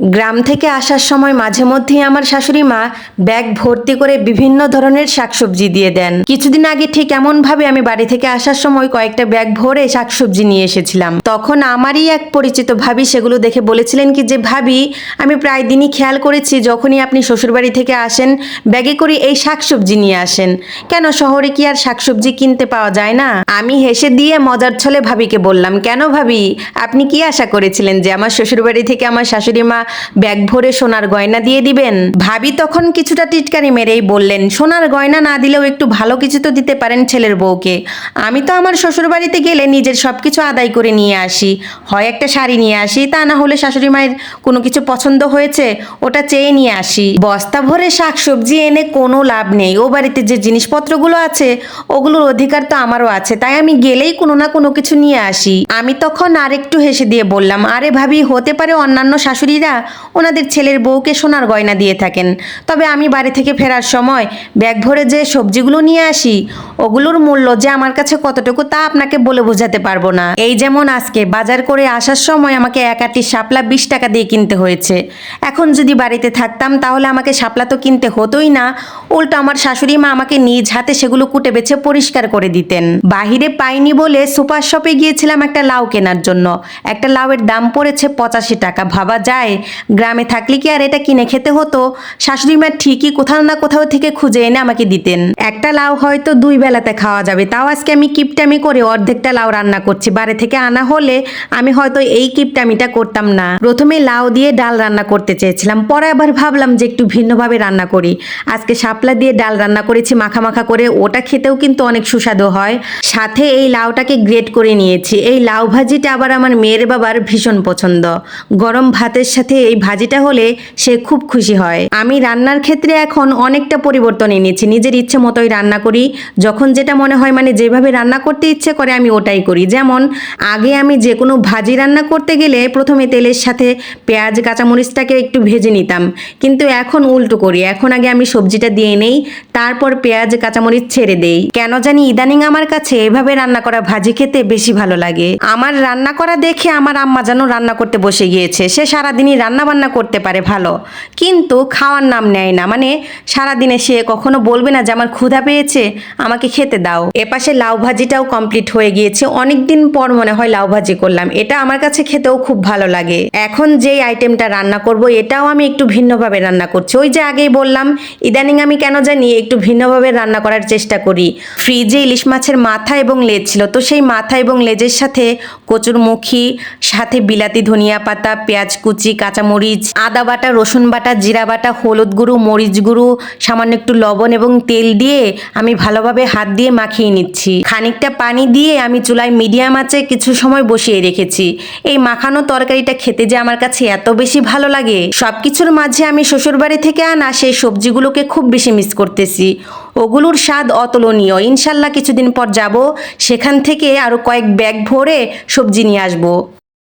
গ্রাম থেকে আসার সময় মাঝে মধ্যেই আমার শাশুড়ি মা ব্যাগ ভর্তি করে বিভিন্ন ধরনের শাকসবজি দিয়ে দেন। কিছুদিন আগে ঠিক এমন ভাবে আমি বাড়ি থেকে আসার সময় কয়েকটা ব্যাগ ভরে শাকসবজি নিয়ে এসেছিলাম। তখন আমারই এক পরিচিত ভাবি সেগুলো দেখে বলেছিলেন কি যে, ভাবি, আমি প্রায় দিনই খেয়াল করেছি যখনই আপনি শ্বশুরবাড়ি থেকে আসেন, ব্যাগে করে এই শাকসবজি নিয়ে আসেন। কেন শহরে কি আর শাকসবজি কিনতে পাওয়া যায় না? আমি হেসে দিয়ে মজার ছলে ভাবিকে বললাম, কেন ভাবি, আপনি কি আশা করেছিলেন যে আমার শ্বশুরবাড়ি থেকে আমার শাশুড়ি মা ব্যাগ ভরে সোনার গয়না দিয়ে দিবেন? ভাবি তখন কিছুটা টিটকারি মেরেই বললেন, সোনার গয়না না দিলেও একটু ভালো কিছু তো দিতে পারেন ছেলের বউকে। আমি তো আমার শ্বশুরবাড়িতে গেলে নিজের সব কিছু আদায় করে নিয়ে আসি। হয় একটা শাড়ি নিয়ে আসি, তা না হলে শাশুড়ি মায়ের কোনো কিছু পছন্দ হয়েছে, ওটা চেয়ে নিয়ে আসি। বস্তা ভরে শাকসবজি এনে কোনো লাভ নেই। ও বাড়িতে যে জিনিসপত্রগুলো আছে, ওগুলোর অধিকার তো আমারও আছে, তাই আমি গেলেই কোনো না কোনো কিছু নিয়ে আসি। আমি তখন আরেকটু হেসে দিয়ে বললাম, আরে ভাবি, হতে পারে অন্যান্য শাশুড়িরা ওনাদের ছেলের বউকে সোনার গয়না দিয়ে থাকেন। তবে আমি বাড়ি থেকে ফেরার সময় ব্যাগ ভরে যে সবজিগুলো নিয়ে আসি ওগুলোর মূল্য যে আমার কাছে কতটুকু তা আপনাকে বলে বোঝাতে পারব না। এই যেমন আজকে বাজার করে আসার সময় আমাকে এক আটি শাপলা বিশ টাকা দিয়ে কিনতে হয়েছে। এখন যদি বাড়িতে থাকতাম তাহলে আমাকে শাপলা তো কিনতে হতোই না। উল্টো আমার শাশুড়ি মা আমাকে নিজ হাতে সেগুলো কুটে বেছে পরিষ্কার করে দিতেন। বাহিরে পাইনি বলে সুপার শপে গিয়েছিলাম একটা লাউ কেনার জন্য। একটা লাউয়ের দাম পড়েছে পঁচাশি টাকা। ভাবা যায়, গ্রামে থাকলে কি আর এটা কিনে খেতে হতো? শাশুড়ি মা ঠিকই কোথাও না কোথাও থেকে খুঁজে এনে আমাকে দিতেন। একটা লাউ হয়তো দুই বেলাতে খাওয়া যাবে। তাও আজকে আমি কিপটামি করে অর্ধেকটা লাউ রান্না করছি। বাড়ি থেকে আনা হলে আমি হয়তো এই কিপটামিটা করতাম না। প্রথমে লাউ দিয়ে ডাল রান্না করতে চেয়েছিলাম। পরে আবার ভাবলাম যে একটু ভিন্নভাবে রান্না করি। আজকে শাপলা দিয়ে ডাল রান্না করেছি মাখা মাখা করে। ওটা খেতেও কিন্তু অনেক সুস্বাদু হয়। সাথে এই লাউটাকে গ্রেট করে নিয়েছি। এই লাউ ভাজিটা আবার আমার মেয়ের বাবার ভীষণ পছন্দ। গরম ভাতের সাথে এই ভাজিটা হলে সে খুব খুশি হয়। আমি রান্নার ক্ষেত্রে এখন অনেকটা পরিবর্তন এনেছি। নিজের ইচ্ছে মতোই রান্না করি। যখন যেটা মনে হয় মানে যেভাবে রান্না করতে ইচ্ছে করে আমি ওটাই করি। যেমন আগে আমি যে কোনো ভাজি রান্না করতে গেলে প্রথমে তেলের সাথে পেঁয়াজ, কাঁচামরিচটাকে একটু ভেজে নিতাম। কিন্তু এখন উল্টো করি। এখন আগে আমি সবজিটা দিয়ে নেই, তারপর পেঁয়াজ, কাঁচামরিচ ছেড়ে দেই। কেন জানি ইদানিং আমার কাছে এভাবে রান্না করা ভাজি খেতে বেশি ভালো লাগে। আমার রান্না করা দেখে আমার আম্মা যেন রান্না করতে বসে গিয়েছে। সে সারাদিনই রান্না বান্না করতে পারে ভালো। কিন্তু খাওয়ার নাম নেয় না। মানে সারাদিনে সে কখনো বলবে না যে, আমার ক্ষুধা পেয়েছে, আমাকে খেতে দাও। এপাশে লাউ ভাজিটাও কমপ্লিট হয়ে গিয়েছে। অনেক দিন পর মনে হয় লাউ ভাজি করলাম। এটা আমার কাছে খেতেও খুব ভালো লাগে। এখন যেই আইটেমটা রান্না করব, এটাও আমি একটু ভিন্নভাবে রান্না করছি। ওই যে আগেই বললাম, ইদানিং আমি কেন জানি একটু ভিন্নভাবে রান্না করার চেষ্টা করি। ফ্রিজে ইলিশ মাছের মাথা এবং লেজ ছিল, তো সেই মাথা এবং লেজের সাথে কচুর মুখি, সাথে বিলাতি ধনিয়া পাতা, পেঁয়াজ কুচি, কাঁচামরিচ, আদা বাটা, রসুন বাটা, জিরা বাটা, হলুদ গুঁড়ো, মরিচ গুঁড়ো, সামান্য একটু লবণ এবং তেল দিয়ে আমি ভালোভাবে হাত দিয়ে মাখিয়ে নিচ্ছি। খানিকটা পানি দিয়ে আমি চুলায় মিডিয়াম আঁচে কিছু সময় বসিয়ে রেখেছি। এই মাখানো তরকারিটা খেতে যে আমার কাছে এত বেশি ভালো লাগে, সবকিছুর মাঝে আমি শ্বশুরবাড়ি থেকে আনা সেই সবজিগুলোকে খুব বেশি মিস করতেছি। ওগুলোর স্বাদ অতুলনীয়। ইনশাল্লাহ কিছুদিন পর যাব, সেখান থেকে আরও কয়েক ব্যাগ ভরে সবজি নিয়ে আসব।